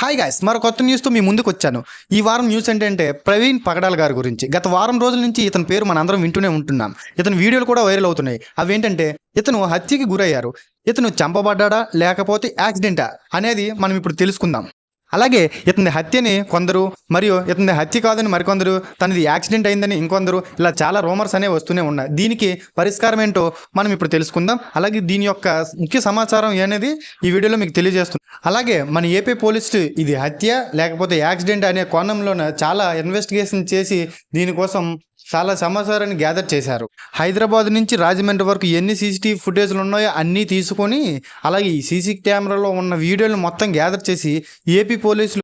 Hi guys మరో కొత్త న్యూస్తో మీ ముందుకు వచ్చాను. ఈ వారం న్యూస్ ఏంటంటే ప్రవీణ్ పగడాల్ గారి గురించి. గత వారం రోజుల నుంచి ఇతని పేరు మనందరం వింటూనే ఉంటున్నాం. ఇతని వీడియోలు కూడా వైరల్ అవుతున్నాయి. అవి ఏంటంటే ఇతను హత్యకి గురయ్యారు. ఇతను చంపబడ్డా లేకపోతే యాక్సిడెంటా అనేది మనం ఇప్పుడు తెలుసుకుందాం. అలాగే ఇతని హత్యని కొందరు మరియు ఇతని హత్య కాదని మరికొందరు తనది యాక్సిడెంట్ అయిందని ఇంకొందరు ఇలా చాలా రూమర్స్ అనేవి వస్తూనే ఉన్నాయి. దీనికి పరిష్కారం ఏంటో మనం ఇప్పుడు తెలుసుకుందాం. అలాగే దీని యొక్క ముఖ్య సమాచారం అనేది ఈ వీడియోలో మీకు తెలియజేస్తుంది అలాగే మన ఏపీ పోలీసులు ఇది హత్య లేకపోతే యాక్సిడెంట్ అనే కోణంలోన చాలా ఇన్వెస్టిగేషన్ చేసి దీనికోసం చాలా సమాచారాన్ని గ్యాదర్ చేశారు. హైదరాబాద్ నుంచి రాజమండ్రి వరకు ఎన్ని సీసీటీవీ ఫుటేజ్లు ఉన్నాయో అన్నీ తీసుకొని అలాగే ఈ సీసీ కెమెరాలో ఉన్న వీడియోలు మొత్తం గ్యాదర్ చేసి ఏపీ పోలీసులు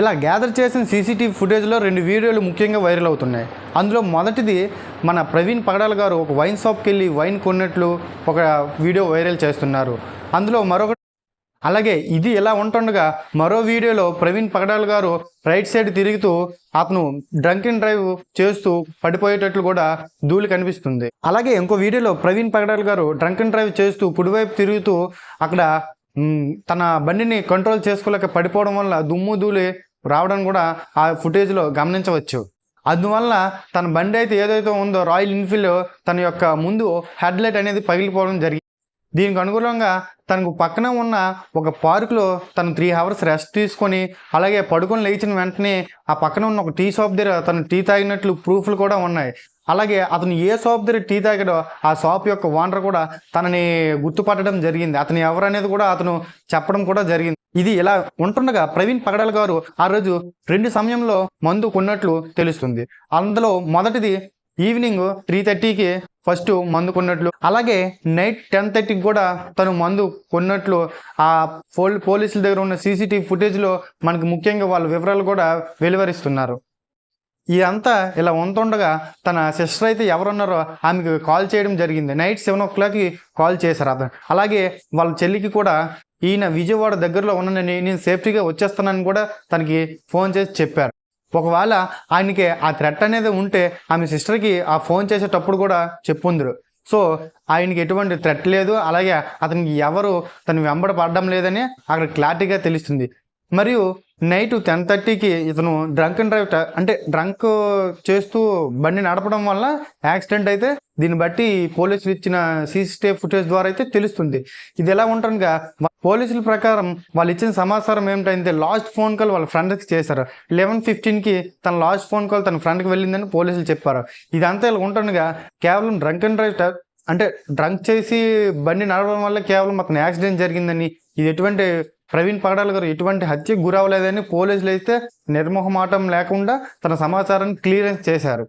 ఇలా గ్యాదర్ చేసిన సీసీటీవీ ఫుటేజ్లో రెండు వీడియోలు ముఖ్యంగా వైరల్ అవుతున్నాయి. అందులో మొదటిది మన ప్రవీణ్ పగడాల్ గారు ఒక వైన్ షాప్కి వెళ్ళి వైన్ కొన్నట్లు ఒక వీడియో వైరల్ చేస్తున్నారు. అందులో మరొక అలాగే ఇది ఇలా ఉంటుండగా మరో వీడియోలో ప్రవీణ్ పగడాల్ గారు రైట్ సైడ్ తిరుగుతూ అతను డ్రంక్ అండ్ డ్రైవ్ చేస్తూ పడిపోయేటట్లు కూడా ధూళి కనిపిస్తుంది. అలాగే ఇంకో వీడియోలో ప్రవీణ్ పగడాల్ గారు డ్రంక్ అండ్ డ్రైవ్ చేస్తూ కుడివైపు తిరుగుతూ అక్కడ తన బండిని కంట్రోల్ చేసుకోలేక పడిపోవడం వల్ల దుమ్ము ధూళి రావడం కూడా ఆ ఫుటేజ్లో గమనించవచ్చు. అందువల్ల తన బండి అయితే ఏదైతే ఉందో రాయల్ ఎన్ఫీల్డ్ తన యొక్క ముందు హెడ్ లైట్ అనేది పగిలిపోవడం జరిగింది దీనికి అనుగుణంగా తనకు పక్కన ఉన్న ఒక పార్కులో తను త్రీ అవర్స్ రెస్ట్ తీసుకొని అలాగే పడుకొని లేచిన వెంటనే ఆ పక్కన ఉన్న ఒక టీ షాప్ దగ్గర తను టీ తాగినట్లు ప్రూఫ్లు కూడా ఉన్నాయి. అలాగే అతను ఏ షాప్ దగ్గర టీ తాగాడో ఆ షాప్ యొక్క ఓనర్ కూడా తనని గుర్తుపట్టడం జరిగింది. అతను ఎవరనేది కూడా అతను చెప్పడం కూడా జరిగింది. ఇది ఇలా ఉంటుండగా ప్రవీణ్ పగడాల్ గారు ఆ రోజు రెండు సమయంలో మందు కొన్నట్లు తెలుస్తుంది. అందులో మొదటిది ఈవినింగ్ త్రీ థర్టీకి ఫస్ట్ మందు కొన్నట్లు అలాగే నైట్ టెన్ థర్టీకి కూడా తను మందు కొన్నట్లు ఆ పోల్ పోలీసుల దగ్గర ఉన్న సీసీటీవీ ఫుటేజ్లో మనకు ముఖ్యంగా వాళ్ళ వివరాలు కూడా వెలువరిస్తున్నారు. ఇదంతా ఇలా ఉంటుండగా తన సిస్టర్ అయితే ఎవరున్నారో ఆమెకు కాల్ చేయడం జరిగింది. నైట్ సెవెన్ ఓ క్లాక్కి కాల్ చేశారు అతను. అలాగే వాళ్ళ చెల్లికి కూడా ఈయన విజయవాడ దగ్గరలో ఉన్నానని నేను సేఫ్టీగా వచ్చేస్తానని కూడా తనకి ఫోన్ చేసి చెప్పారు. ఒకవేళ ఆయనకి ఆ థ్రెట్ అనేది ఉంటే ఆమె సిస్టర్కి ఆ ఫోన్ చేసేటప్పుడు కూడా చెప్పుందరు. సో ఆయనకి ఎటువంటి థ్రెట్ లేదు. అలాగే అతనికి ఎవరు తను వెంబడ పడడం లేదని అక్కడ క్లారిటీగా తెలుస్తుంది. మరియు నైట్ టెన్ థర్టీకి ఇతను డ్రంక్ అండ్ డ్రైవ్ అంటే డ్రంక్ చేస్తూ బండి నడపడం వల్ల యాక్సిడెంట్ అయితే దీన్ని బట్టి పోలీసులు ఇచ్చిన సీసీటీవీ ఫుటేజ్ ద్వారా అయితే తెలుస్తుంది. ఇది ఎలా ఉంటుందిగా? పోలీసుల ప్రకారం వాళ్ళు ఇచ్చిన సమాచారం ఏమిటంటే లాస్ట్ ఫోన్ కాల్ వాళ్ళ ఫ్రెండ్కి చేశారు. లెవెన్ ఫిఫ్టీన్కి తన లాస్ట్ ఫోన్ కాల్ తన ఫ్రెండ్కి వెళ్ళిందని పోలీసులు చెప్పారు. ఇదంతా ఇలా ఉంటుండగా కేవలం డ్రంక్ అండ్ డ్రైవ్ అంటే డ్రంక్ చేసి బండి నడవడం వల్ల కేవలం అతను యాక్సిడెంట్ జరిగిందని ఇది ఎటువంటి ప్రవీణ్ పగడాల గారు ఎటువంటి హత్యకు గురవలేదని పోలీసులు అయితే నిర్మోహమాటం లేకుండా తన సమాచారాన్ని క్లియరెన్స్ చేశారు.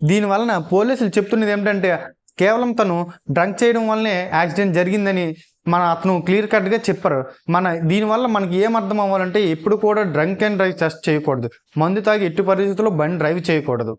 దీనివలన పోలీసులు చెప్తున్నది ఏమిటంటే కేవలం తను డ్రంక్ చేయడం వల్లనే యాక్సిడెంట్ జరిగిందని మన అతను క్లియర్ కట్గా చెప్పారు. మన దీనివల్ల మనకి ఏం అర్థం అవ్వాలంటే ఎప్పుడు కూడా డ్రంక్ అండ్ డ్రైవ్ టెస్ట్ చేయకూడదు. మందు తాగి ఎట్టి పరిస్థితుల్లో బండి డ్రైవ్ చేయకూడదు.